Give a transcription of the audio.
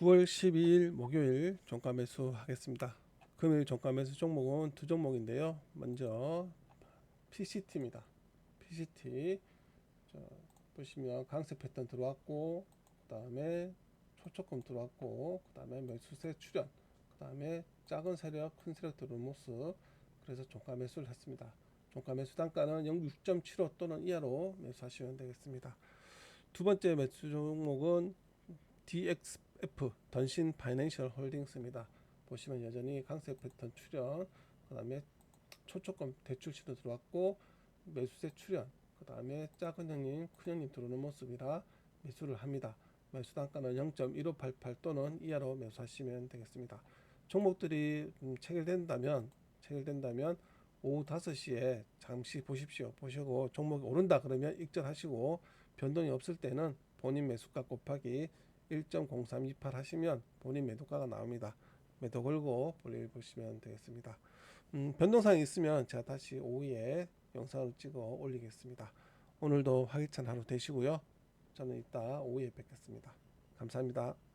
9월 12일 목요일 종가 매수 하겠습니다. 금요일 종가 매수 종목은 두 종목인데요. 먼저 PCT입니다. PCT 자, 보시면 강세 패턴 들어왔고 그 다음에 초초금 들어왔고 그 다음에 매수세 출현 그 다음에 작은 세력 큰 세력 들어오는 모습 그래서 종가 매수를 했습니다. 종가 매수 단가는 0.6.75 또는 이하로 매수하시면 되겠습니다. 두 번째 매수 종목은 DXF 던신 파이낸셜 홀딩스입니다. 보시면 여전히 강세 패턴 출현, 그 다음에 초초금 대출 시도 들어왔고 매수세 출현, 그 다음에 작은 형님, 큰 형님 들어오는 모습이라 매수를 합니다. 매수 단가는 0.1588 또는 이하로 매수하시면 되겠습니다. 종목들이 음, 체결된다면 체결된다면 오후 5시에 잠시 보십시오. 보시고 종목이 오른다 그러면 익절하시고 변동이 없을 때는 본인 매수가 곱하기 1.0328 하시면 본인 매도가가 나옵니다. 매도 걸고 볼일 보시면 되겠습니다. 음, 변동사항이 있으면 제가 다시 오후에 영상을 찍어 올리겠습니다. 오늘도 활기찬 하루 되시고요. 저는 이따 오후에 뵙겠습니다. 감사합니다.